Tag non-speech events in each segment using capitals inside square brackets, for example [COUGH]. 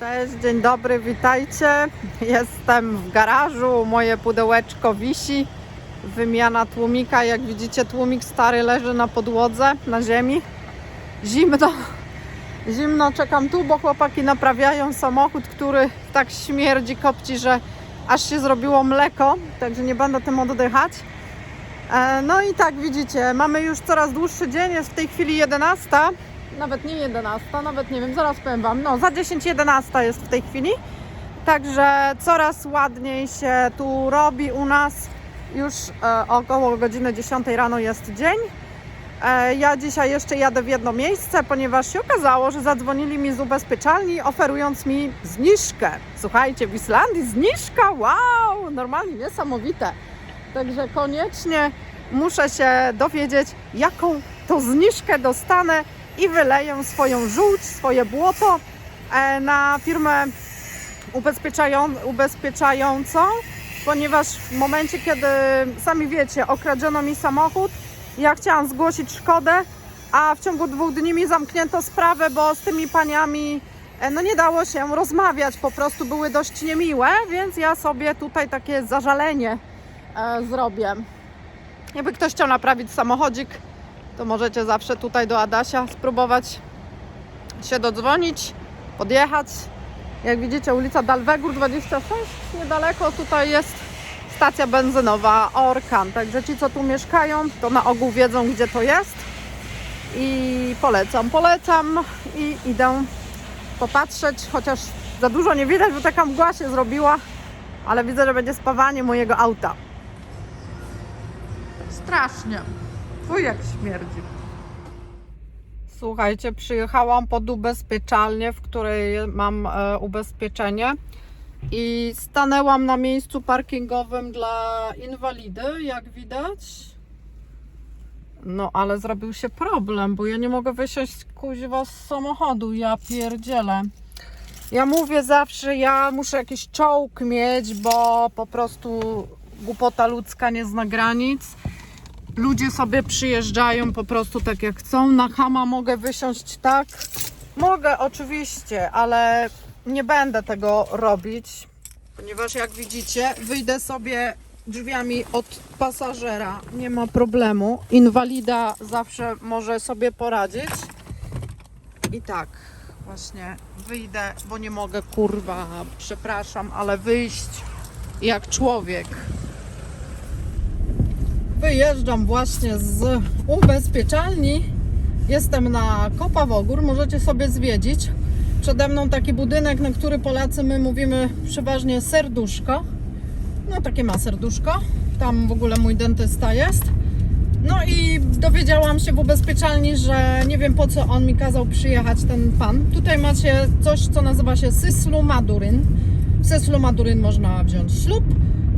Cześć, dzień dobry, witajcie. Jestem w garażu, moje pudełeczko wisi. Wymiana tłumika, jak widzicie tłumik stary leży na podłodze, na ziemi. Zimno, zimno, czekam tu, bo chłopaki naprawiają samochód, który tak śmierdzi, kopci, że aż się zrobiło mleko, także nie będę tym oddychać. E, No i tak widzicie, mamy już coraz dłuższy dzień, jest w tej chwili 11, nawet nie 11, nawet nie wiem, zaraz powiem Wam, no za 10-11 jest w tej chwili, także coraz ładniej się tu robi u nas, już e, około godziny 10 rano jest dzień. E, Ja dzisiaj jeszcze jadę w jedno miejsce, ponieważ się okazało, że zadzwonili mi z ubezpieczalni, oferując mi zniżkę. Słuchajcie, w Islandii zniżka, wow, normalnie niesamowite. Także koniecznie muszę się dowiedzieć, jaką to zniżkę dostanę i wyleję swoją żółć, swoje błoto e, na firmę ubezpieczają, ubezpieczającą, ponieważ w momencie, kiedy sami wiecie, okradziono mi samochód, ja chciałam zgłosić szkodę, a w ciągu dwóch dni mi zamknięto sprawę, bo z tymi paniami e, no nie dało się rozmawiać, po prostu były dość niemiłe, więc ja sobie tutaj takie zażalenie e, zrobię. Jakby ktoś chciał naprawić samochodzik, to możecie zawsze tutaj do Adasia spróbować się dodzwonić, podjechać. Jak widzicie, ulica Dalwegur 26, niedaleko tutaj jest stacja benzynowa Orkan. Także ci, co tu mieszkają, to na ogół wiedzą, gdzie to jest. I polecam, polecam i idę popatrzeć, chociaż za dużo nie widać, bo taka mgła się zrobiła, ale widzę, że będzie spawanie mojego auta. Strasznie. Tu jak śmierdzi. Słuchajcie, przyjechałam pod ubezpieczalnię, w której mam e, ubezpieczenie i stanęłam na miejscu parkingowym dla inwalidy, jak widać. No, ale zrobił się problem, bo ja nie mogę wysiąść kuźwa z samochodu, ja pierdzielę. Ja mówię zawsze, ja muszę jakiś czołg mieć, bo po prostu głupota ludzka nie zna granic. Ludzie sobie przyjeżdżają po prostu tak jak chcą. Na Hama mogę wysiąść tak. Mogę oczywiście, ale nie będę tego robić, ponieważ jak widzicie, wyjdę sobie drzwiami od pasażera. Nie ma problemu. Inwalida zawsze może sobie poradzić. I tak, właśnie wyjdę, bo nie mogę, kurwa, przepraszam, ale wyjść jak człowiek. Wyjeżdżam właśnie z ubezpieczalni. Jestem na Kopawogór, możecie sobie zwiedzić. Przede mną taki budynek, na który Polacy my mówimy przeważnie serduszko. No takie ma serduszko. Tam w ogóle mój dentysta jest. No i dowiedziałam się w ubezpieczalni, że nie wiem po co on mi kazał przyjechać, ten pan. Tutaj macie coś, co nazywa się Syslu Maduryn. W Syslu Maduryn można wziąć ślub,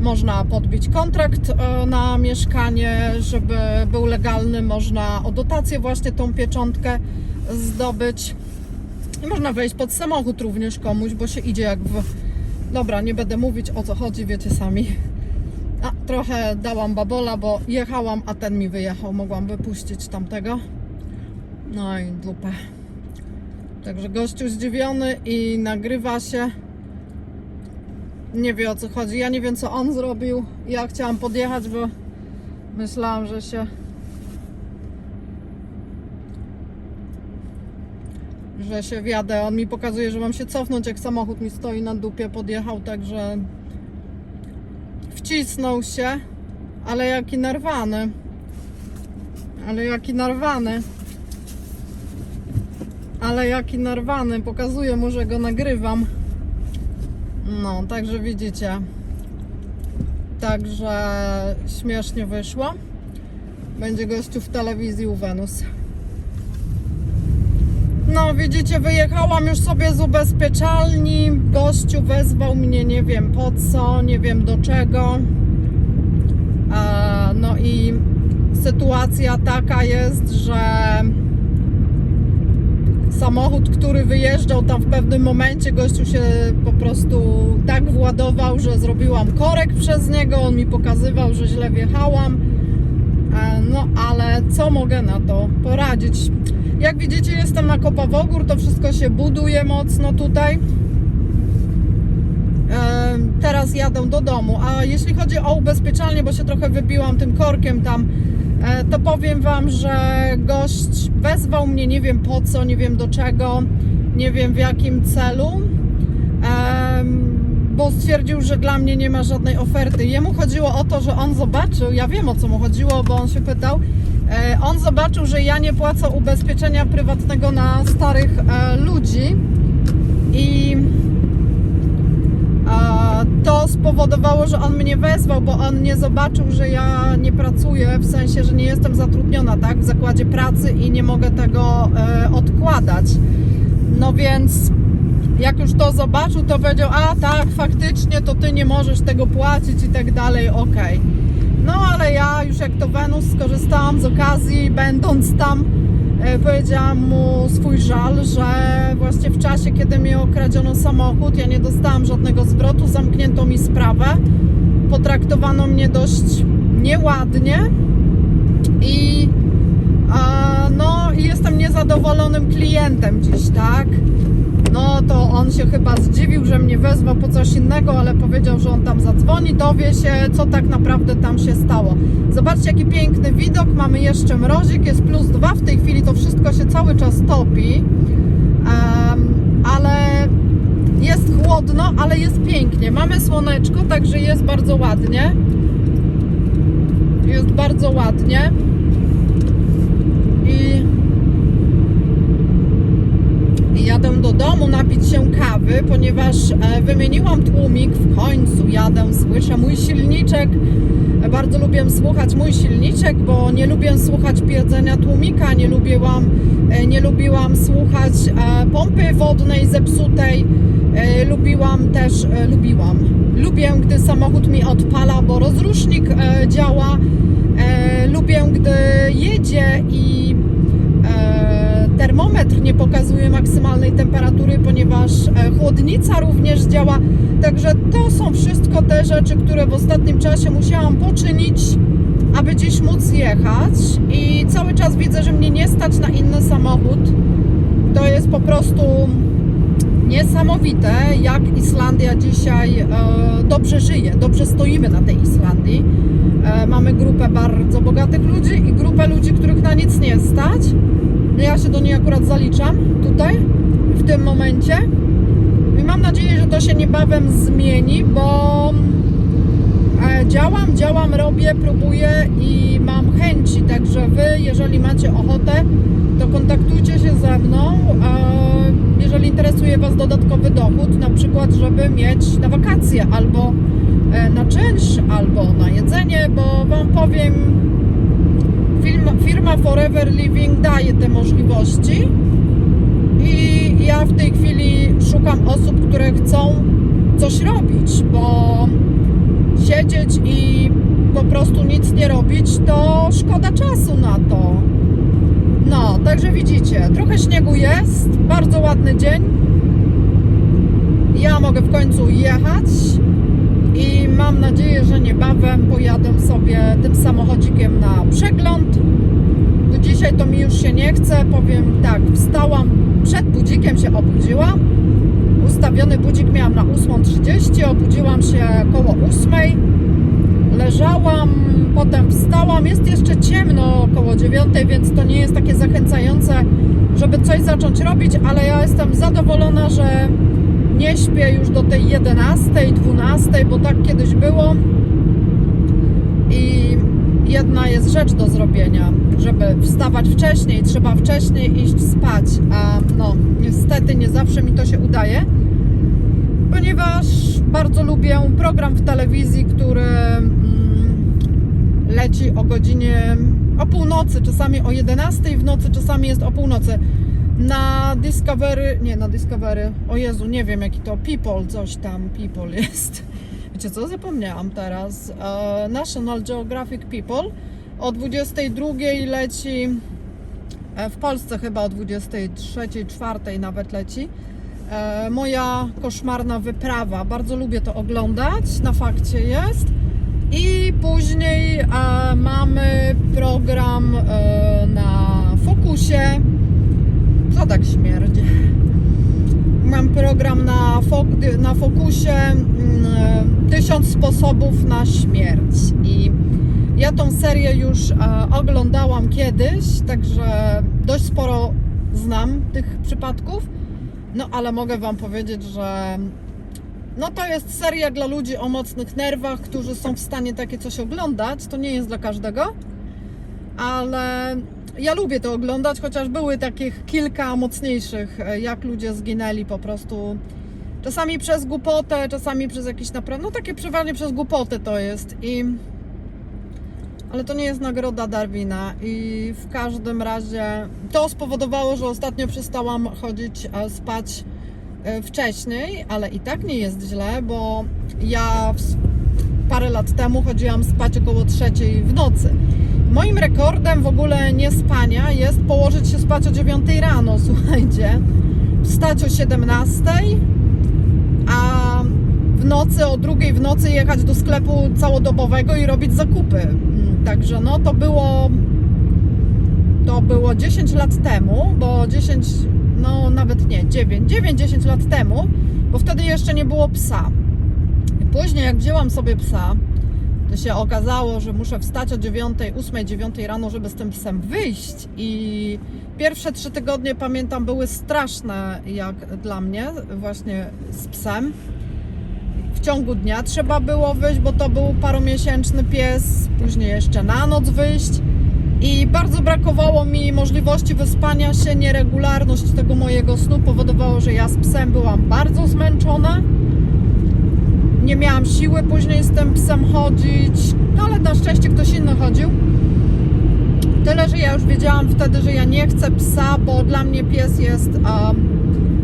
można podbić kontrakt e, na mieszkanie, żeby był legalny, można o dotację właśnie tą pieczątkę zdobyć. I można wejść pod samochód również komuś, bo się idzie jak w... Dobra, nie będę mówić o co chodzi, wiecie sami. A, trochę dałam babola, bo jechałam, a ten mi wyjechał. Mogłam wypuścić tamtego. No i dupę. Także gościu zdziwiony i nagrywa się. Nie wie o co chodzi. Ja nie wiem co on zrobił. Ja chciałam podjechać, bo myślałam, że się że się wjadę. On mi pokazuje, że mam się cofnąć, jak samochód mi stoi na dupie. Podjechał, także wcisnął się, ale jaki narwany. Ale jaki narwany. Ale jaki narwany. Pokazuję mu, że go nagrywam. No, także widzicie. Także śmiesznie wyszło. Będzie gościu w telewizji u Wenus. No, widzicie, wyjechałam już sobie z ubezpieczalni. Gościu wezwał mnie, nie wiem po co, nie wiem do czego. E, No i sytuacja taka jest, że samochód, który wyjeżdżał tam w pewnym momencie, gościu się po prostu tak władował, że zrobiłam korek przez niego, on mi pokazywał, że źle wjechałam. E, no ale co mogę na to poradzić? Jak widzicie, jestem na Kopa Kopawogór, to wszystko się buduje mocno tutaj. E, teraz jadę do domu. A jeśli chodzi o ubezpieczalnię, bo się trochę wybiłam tym korkiem tam to powiem Wam, że gość wezwał mnie, nie wiem po co, nie wiem do czego, nie wiem w jakim celu, bo stwierdził, że dla mnie nie ma żadnej oferty. Jemu chodziło o to, że on zobaczył, ja wiem o co mu chodziło, bo on się pytał, e, on zobaczył, że ja nie płacę ubezpieczenia prywatnego na starych e, ludzi i to spowodowało, że on mnie wezwał, bo on nie zobaczył, że ja nie pracuję, w sensie, że nie jestem zatrudniona tak, w zakładzie pracy i nie mogę tego e, odkładać. No więc jak już to zobaczył, to powiedział, a tak, faktycznie to ty nie możesz tego płacić i tak dalej, okej. No ale ja już jak to Wenus skorzystałam z okazji, będąc tam, powiedziałam mu swój żal, że właśnie w czasie, kiedy mi okradziono samochód, ja nie dostałam żadnego zwrotu, zamknięto mi sprawę, potraktowano mnie dość nieładnie i a, no jestem niezadowolonym klientem dziś, tak? No to on się chyba zdziwił, że mnie wezwał po coś innego, ale powiedział, że on tam zadzwoni, dowie się, co tak naprawdę tam się stało. Zobaczcie, jaki piękny widok. Mamy jeszcze mrozik, jest plus dwa. W tej chwili to wszystko się cały czas topi. Em, ale jest chłodno, ale jest pięknie. Mamy słoneczko, także jest bardzo ładnie. Jest bardzo ładnie. I do domu napić się kawy, ponieważ e, wymieniłam tłumik. W końcu jadę, słyszę mój silniczek. Bardzo lubię słuchać mój silniczek, bo nie lubię słuchać piedzenia tłumika, nie lubiłam, e, nie lubiłam słuchać e, pompy wodnej zepsutej. Lubiłam też, lubiłam. Lubię, gdy samochód mi odpala, bo rozrusznik działa. Lubię, gdy jedzie i termometr nie pokazuje maksymalnej temperatury, ponieważ e, chłodnica również działa. Także to są wszystko te rzeczy, które w ostatnim czasie musiałam poczynić, aby dziś móc jechać. I cały czas widzę, że mnie nie stać na inny samochód. To jest po prostu niesamowite, jak Islandia dzisiaj e, dobrze żyje, dobrze stoimy na tej Islandii. E, mamy grupę bardzo bogatych ludzi i grupę ludzi, których na nic nie stać. Ja się do niej akurat zaliczam tutaj, w tym momencie. I mam nadzieję, że to się niebawem zmieni, bo e, działam, działam, robię, próbuję i mam chęci. Także Wy, jeżeli macie ochotę, to kontaktujcie się ze mną. Jeżeli interesuje Was dodatkowy dochód, na przykład, żeby mieć na wakacje albo e, na czynsz, albo na jedzenie, bo Wam powiem, firma, firma Forever Living daje te możliwości i ja w tej chwili szukam osób, które chcą coś robić, bo siedzieć i po prostu nic nie robić, to szkoda czasu na to. No, także widzicie, trochę śniegu jest, bardzo ładny dzień. Ja mogę w końcu jechać i mam nadzieję, że niebawem pojadę sobie tym samochodzikiem na przegląd. Do dzisiaj to mi już się nie chce, powiem tak, wstałam, przed budzikiem się obudziłam. Ustawiony budzik miałam na 8.30, obudziłam się koło 8.00 leżałam, potem wstałam. Jest jeszcze ciemno około 9, więc to nie jest takie zachęcające, żeby coś zacząć robić, ale ja jestem zadowolona, że nie śpię już do tej 11, 12, bo tak kiedyś było. I jedna jest rzecz do zrobienia, żeby wstawać wcześniej, trzeba wcześniej iść spać, a no niestety nie zawsze mi to się udaje ponieważ bardzo lubię program w telewizji, który mm, leci o godzinie o północy, czasami o 11 w nocy, czasami jest o północy. Na Discovery, nie na Discovery, o Jezu, nie wiem jaki to, People, coś tam, People [LAUGHS] jest. Wiecie co, zapomniałam teraz. E, National Geographic People o 22 leci, e, w Polsce chyba o 23, 4 nawet leci. E, moja koszmarna wyprawa. Bardzo lubię to oglądać, na fakcie jest. I później mamy program na Fokusie. Co tak śmierdzi? mam program na, fok- na Fokusie mm, Tysiąc sposobów na śmierć i ja tą serię już e, oglądałam kiedyś, także dość sporo znam tych przypadków. No ale mogę Wam powiedzieć, że no to jest seria dla ludzi o mocnych nerwach, którzy są w stanie takie coś oglądać. To nie jest dla każdego, ale ja lubię to oglądać, chociaż były takich kilka mocniejszych, e, jak ludzie zginęli po prostu. Czasami przez głupotę, czasami przez jakieś naprawdę, no takie przeważnie przez głupotę to jest i ale to nie jest nagroda Darwina i w każdym razie to spowodowało, że ostatnio przestałam chodzić e, spać e, wcześniej, ale i tak nie jest źle, bo ja parę lat temu chodziłam spać około trzeciej w nocy. Moim rekordem w ogóle nie spania jest położyć się spać o 9 rano, [LAUGHS] słuchajcie, wstać o 17, a w nocy o drugiej w nocy jechać do sklepu całodobowego i robić zakupy. Mm, Także no to było to było 10 lat temu, bo 10, no nawet nie, 9, 9-10 lat temu, bo wtedy jeszcze nie było psa. Później jak wzięłam sobie psa, to się okazało, że muszę wstać o 9, 8, 9 rano, żeby z tym psem wyjść i pierwsze trzy tygodnie pamiętam były straszne jak dla mnie właśnie z psem. W ciągu dnia trzeba było wyjść, bo to był paromiesięczny pies, później jeszcze na noc wyjść i bardzo brakowało mi możliwości wyspania się. Nieregularność tego mojego snu powodowało, że ja z psem byłam bardzo zmęczona. Nie miałam siły później z tym psem chodzić, no ale na szczęście ktoś inny chodził. Tyle, że ja już wiedziałam wtedy, że ja nie chcę psa, bo dla mnie pies jest em,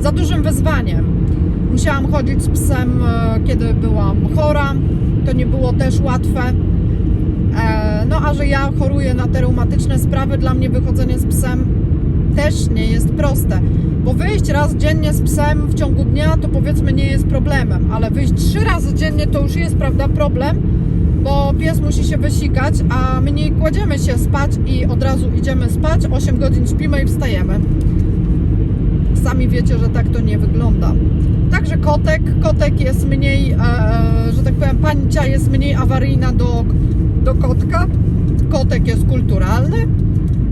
za dużym wyzwaniem. Musiałam chodzić z psem, e, kiedy byłam chora. To nie było też łatwe. E, No a że ja choruję na te reumatyczne sprawy, dla mnie wychodzenie z psem też nie jest proste. Bo wyjść raz dziennie z psem w ciągu dnia to powiedzmy nie jest problemem, ale wyjść trzy razy dziennie to już jest, prawda, problem, bo pies musi się wysikać, a my nie kładziemy się spać i od razu idziemy spać, 8 godzin śpimy i wstajemy. Sami wiecie, że tak to nie wygląda. Także kotek, kotek jest mniej, e, że tak powiem, pancia jest mniej awaryjna do, do kotka. Kotek jest kulturalny.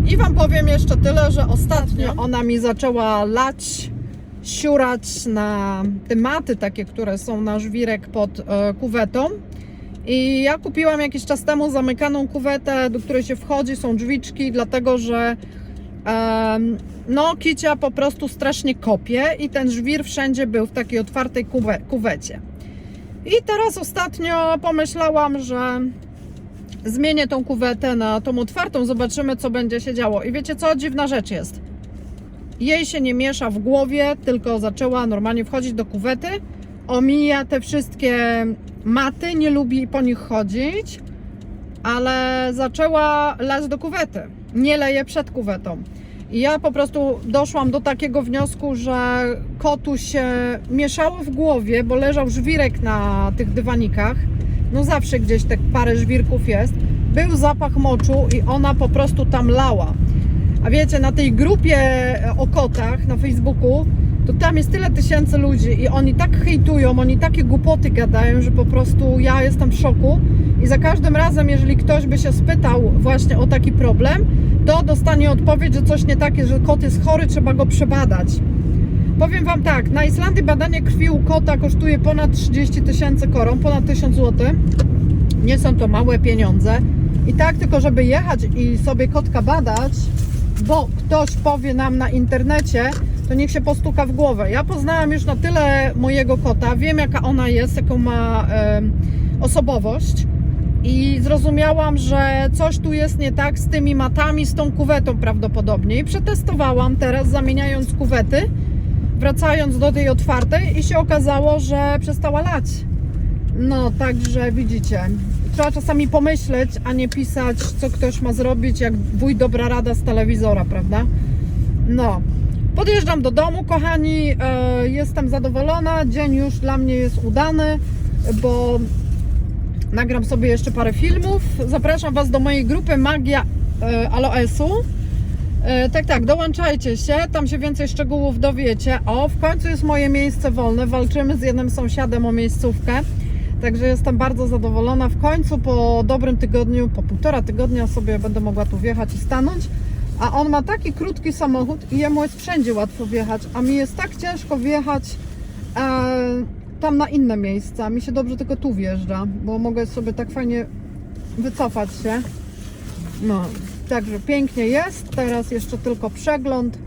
I Wam powiem jeszcze tyle, że ostatnio ona mi zaczęła lać, siurać na te maty takie, które są na żwirek pod e, kuwetą. I ja kupiłam jakiś czas temu zamykaną kuwetę, do której się wchodzi, są drzwiczki, dlatego że no kicia po prostu strasznie kopie i ten żwir wszędzie był w takiej otwartej kuwe, kuwecie. I teraz ostatnio pomyślałam, że zmienię tą kuwetę na tą otwartą, zobaczymy co będzie się działo. I wiecie co? Dziwna rzecz jest. Jej się nie miesza w głowie, tylko zaczęła normalnie wchodzić do kuwety, omija te wszystkie maty, nie lubi po nich chodzić, ale zaczęła lać do kuwety. Nie leje przed kuwetą. I ja po prostu doszłam do takiego wniosku, że kotu się mieszało w głowie, bo leżał żwirek na tych dywanikach. No zawsze gdzieś tak parę żwirków jest. Był zapach moczu i ona po prostu tam lała. A wiecie, na tej grupie o kotach na Facebooku, to tam jest tyle tysięcy ludzi i oni tak hejtują, oni takie głupoty gadają, że po prostu ja jestem w szoku. I za każdym razem, jeżeli ktoś by się spytał właśnie o taki problem, to dostanie odpowiedź, że coś nie takie, że kot jest chory, trzeba go przebadać. Powiem Wam tak, na Islandii badanie krwi u kota kosztuje ponad 30 tysięcy koron, ponad 1000 zł. Nie są to małe pieniądze. I tak tylko, żeby jechać i sobie kotka badać, bo ktoś powie nam na internecie, to niech się postuka w głowę. Ja poznałam już na tyle mojego kota, wiem jaka ona jest, jaką ma osobowość i zrozumiałam, że coś tu jest nie tak z tymi matami, z tą kuwetą prawdopodobnie. I przetestowałam teraz, zamieniając kuwety, wracając do tej otwartej i się okazało, że przestała lać. No, także widzicie, trzeba czasami pomyśleć, a nie pisać, co ktoś ma zrobić, jak wuj dobra rada z telewizora, prawda? No, podjeżdżam do domu, kochani, e, jestem zadowolona, dzień już dla mnie jest udany, bo nagram sobie jeszcze parę filmów. Zapraszam Was do mojej grupy Magia e, Aloesu. E, tak, tak, dołączajcie się, tam się więcej szczegółów dowiecie. O, w końcu jest moje miejsce wolne. Walczymy z jednym sąsiadem o miejscówkę. Także jestem bardzo zadowolona. W końcu po dobrym tygodniu, po półtora tygodnia sobie będę mogła tu wjechać i stanąć. A on ma taki krótki samochód i jemu jest wszędzie łatwo wjechać, a mi jest tak ciężko wjechać e, tam na inne miejsca. Mi się dobrze tylko tu wjeżdża, bo mogę sobie tak fajnie wycofać się. No, także pięknie jest. Teraz jeszcze tylko przegląd.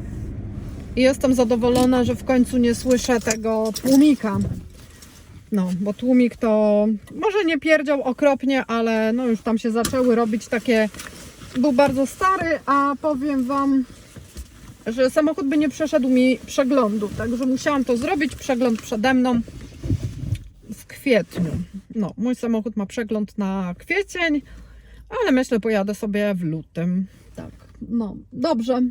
I jestem zadowolona, że w końcu nie słyszę tego tłumika. No, bo tłumik to może nie pierdział okropnie, ale no już tam się zaczęły robić takie. Był bardzo stary, a powiem Wam, że samochód by nie przeszedł mi przeglądu. Także musiałam to zrobić. Przegląd przede mną w kwietniu. No, mój samochód ma przegląd na kwiecień, ale myślę, pojadę sobie w lutym. Tak, no, dobrze.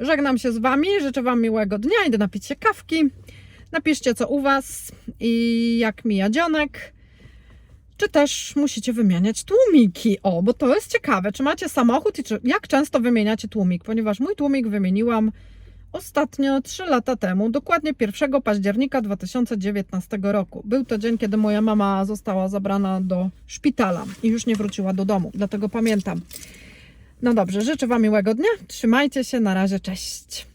Żegnam się z Wami, życzę Wam miłego dnia, idę napić się kawki. Napiszcie co u Was i jak mija dzionek. Czy też musicie wymieniać tłumiki? O, bo to jest ciekawe. Czy macie samochód i czy, jak często wymieniacie tłumik? Ponieważ mój tłumik wymieniłam ostatnio 3 lata temu, dokładnie 1 października 2019 roku. Był to dzień, kiedy moja mama została zabrana do szpitala i już nie wróciła do domu, dlatego pamiętam. No dobrze, życzę Wam miłego dnia. Trzymajcie się, na razie, cześć.